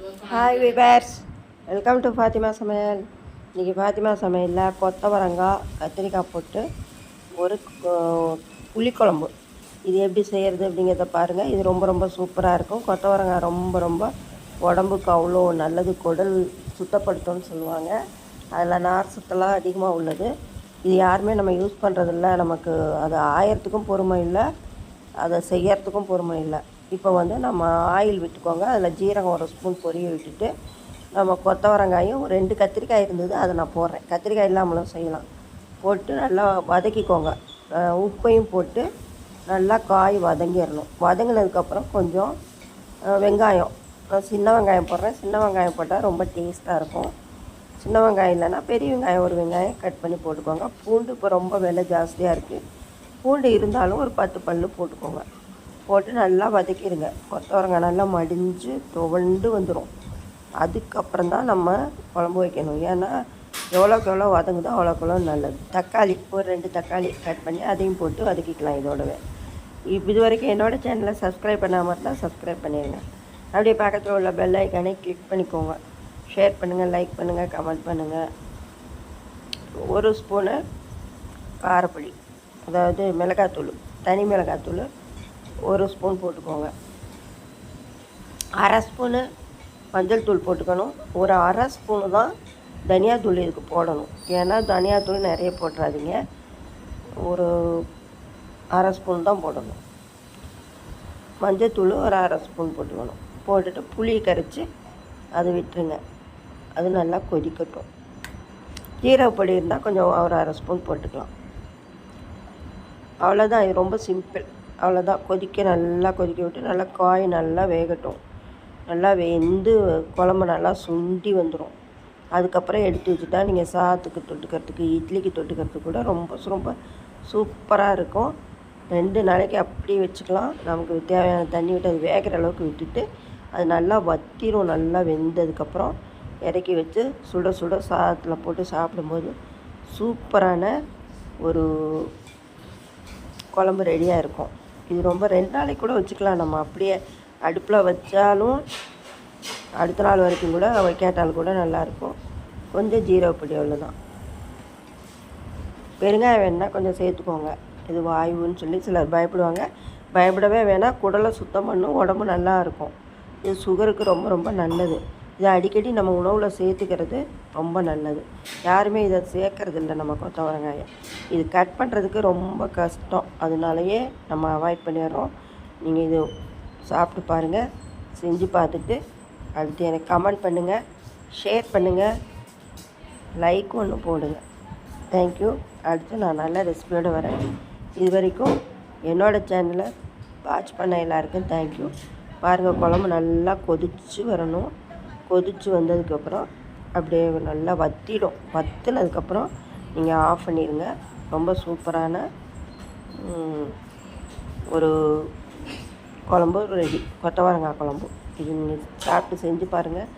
Hi viewers welcome to Fathima சமையல் இன்றைக்கி ஃபாத்திமா சமையலில் கொத்தவரங்காய் கத்திரிக்காய் போட்டு ஒரு புளிக்குழம்பு. இது எப்படி செய்கிறது அப்படிங்கிறத பாருங்கள் இது ரொம்ப ரொம்ப சூப்பராக இருக்கும். கொத்தவரங்காய் ரொம்ப ரொம்ப உடம்புக்கு அவ்வளோ நல்லது குடல் சுத்தப்படுத்தும்னு சொல்லுவாங்க. அதில் நார் சத்தெல்லாம் அதிகமாக உள்ளது. இது யாருமே நம்ம யூஸ் பண்ணுறதில்ல நமக்கு அது ஆயறதுக்கும் பொறுமை இல்லை. அதை செய்யறதுக்கும் பொறுமை இல்லை. இப்போ வந்து நம்ம ஆயில் விட்டுக்கோங்க. அதில் ஜீரகம் ஒரு ஸ்பூன் பொரிய விட்டுட்டு நம்ம கொத்தவரங்காயும் ஒரு ரெண்டு கத்திரிக்காய் இருந்தது அதை நான் போடுறேன். கத்திரிக்காய் இல்லாமலும் செய்யலாம். போட்டு நல்லா வதக்கிக்கோங்க. உப்பையும் போட்டு நல்லா காய் வதங்கிடணும். வதங்கினதுக்கப்புறம் கொஞ்சம் வெங்காயம். நான் சின்ன வெங்காயம் போடுறேன். சின்ன வெங்காயம் போட்டால் ரொம்ப டேஸ்ட்டாக இருக்கும். சின்ன வெங்காயம் இல்லைன்னா பெரிய வெங்காயம் ஒரு வெங்காயம் கட் பண்ணி போட்டுக்கோங்க. பூண்டு இப்போ ரொம்ப விலை ஜாஸ்தியாக இருக்குது பூண்டு இருந்தாலும் ஒரு பத்து பல் போட்டுக்கோங்க. போட்டு நல்லா வதக்கிடுங்க. கொத்தவரங்காய் நல்லா மடிஞ்சு துவண்டு வந்துடும் அதுக்கப்புறம் தான் நம்ம குழம்பு வைக்கணும். ஏன்னா எவ்வளோக்கு எவ்வளோ வதங்குதோ அவ்வளோக்கு எவ்வளோ நல்லது. தக்காளி ஒரு ரெண்டு தக்காளி கட் பண்ணி அதையும் போட்டு வதக்கிக்கலாம் இதோடவே. இது வரைக்கும் என்னோடய சேனலை சப்ஸ்கிரைப் பண்ணாமல் இருந்தால் சப்ஸ்கிரைப் பண்ணிடுங்க. அப்படியே பக்கத்தில் உள்ள பெல் ஐக்கானே கிளிக் பண்ணிக்கோங்க. ஷேர் பண்ணுங்கள் லைக் பண்ணுங்கள் கமெண்ட் பண்ணுங்கள் ஒரு ஸ்பூனு காரப்பொடி அதாவது மிளகாத்தூள் தனி மிளகாத்தூள் ஒரு ஸ்பூன் போட்டுக்கோங்க. அரை ஸ்பூனு மஞ்சள் தூள் போட்டுக்கணும். ஒரு அரை ஸ்பூனு தான் தனியாத்தூள் இதுக்கு போடணும். ஏன்னா தனியாத்தூள் நிறைய போட்டுறாதீங்க. ஒரு அரை ஸ்பூன் தான் போடணும். மஞ்சத்தூள் ஒரு அரை ஸ்பூன் போட்டுக்கணும். போட்டுட்டு புளியை கரைச்சி அதை விட்டுருங்க. அது நல்லா கொதிக்கட்டும். ஜீரகப்பொடி இருந்தால் கொஞ்சம் ஒரு அரை ஸ்பூன் போட்டுக்கலாம். அவ்வளோதான் இது ரொம்ப சிம்பிள். அவ்வளோதான் கொதிக்க நல்லா கொதிக்க விட்டு நல்லா காய் நல்லா வேகட்டும். நல்லா வெந்து குழம்பு நல்லா சுண்டி வந்துடும் அதுக்கப்புறம் எடுத்து வச்சுட்டா நீங்கள் சாத்துக்கு தொட்டுக்கிறதுக்கு இட்லிக்கு தொட்டுக்கிறதுக்கு கூட ரொம்ப ரொம்ப சூப்பராக இருக்கும். ரெண்டு நாளைக்கு அப்படியே வச்சுக்கலாம். நமக்கு தேவையான தண்ணி விட்டு அது வேகிற அளவுக்கு விட்டுட்டு அது நல்லா வத்திரும் நல்லா வெந்ததுக்கப்புறம் இறக்கி வச்சு சுட சுட சாதத்தில் போட்டு சாப்பிடும்போது சூப்பரான ஒரு குழம்பு ரெடியாக இருக்கும். இது ரொம்ப ரெண்டு நாளைக்கு கூட வச்சுக்கலாம். நம்ம அப்படியே அடுப்பில் வச்சாலும் அடுத்த நாள் வரைக்கும் கூட கேட்டாலும் கூட நல்லாயிருக்கும் கொஞ்சம் ஜீரகப்பொடி அவ்வளோதான் பெருங்காயம் வேணால் கொஞ்சம் சேர்த்துக்கோங்க. இது வாயுன்னு சொல்லி சிலர் பயப்படுவாங்க. பயப்படவே வேணாம். குடலை சுத்தம் பண்ணும். உடம்பு நல்லா இருக்கும். இது சுகருக்கு ரொம்ப ரொம்ப நல்லது. இதை அடிக்கடி நம்ம உணவில் சேர்த்துக்கிறது ரொம்ப நல்லது. யாருமே இதை சேர்க்கறது இல்லை நம்ம கொத்தவரங்காயை இது கட் பண்ணுறதுக்கு ரொம்ப கஷ்டம். அதனாலயே நம்ம அவாய்ட் பண்ணிடுறோம். நீங்கள் இது சாப்பிட்டு பாருங்கள் செஞ்சு பார்த்துட்டு அடுத்து எனக்கு கமெண்ட் பண்ணுங்கள் ஷேர் பண்ணுங்கள் லைக் ஒன்று போடுங்க. தேங்க்யூ அடுத்து நான் நல்ல ரெசிபியோடு வரேன். இது வரைக்கும் என்னோடய சேனலை வாட்ச் பண்ண எல்லாருக்கும் தேங்க்யூ பாருங்கள் குழம்பு நல்லா கொதிச்சு வரணும். கொதிச்சு வந்ததுக்கப்புறம் அப்படியே நல்லா வத்திடும். வத்தினதுக்கப்புறம் நீங்கள் ஆஃப் பண்ணிடுங்க ரொம்ப சூப்பரான ஒரு குழம்பு ரெடி கொத்தவரங்காய் குழம்பு. இது நீங்கள் சாப்பிட்டு செஞ்சு பாருங்கள்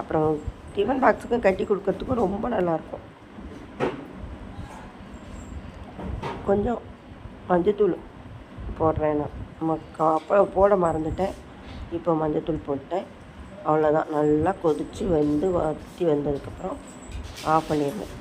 அப்புறம் டிஃபன் பாக்ஸுக்கும் கட்டி கொடுக்கறதுக்கும் ரொம்ப நல்லாயிருக்கும். கொஞ்சம் மஞ்சத்தூள் போடுறேன் நான். அப்போ போட மறந்துட்டேன். இப்போ மஞ்சத்தூள் போட்டேன். அவ்வளோதான் நல்லா கொதித்து வெந்து வற்றி வந்ததுக்கப்புறம் ஆஃப் பண்ணிடுவேன்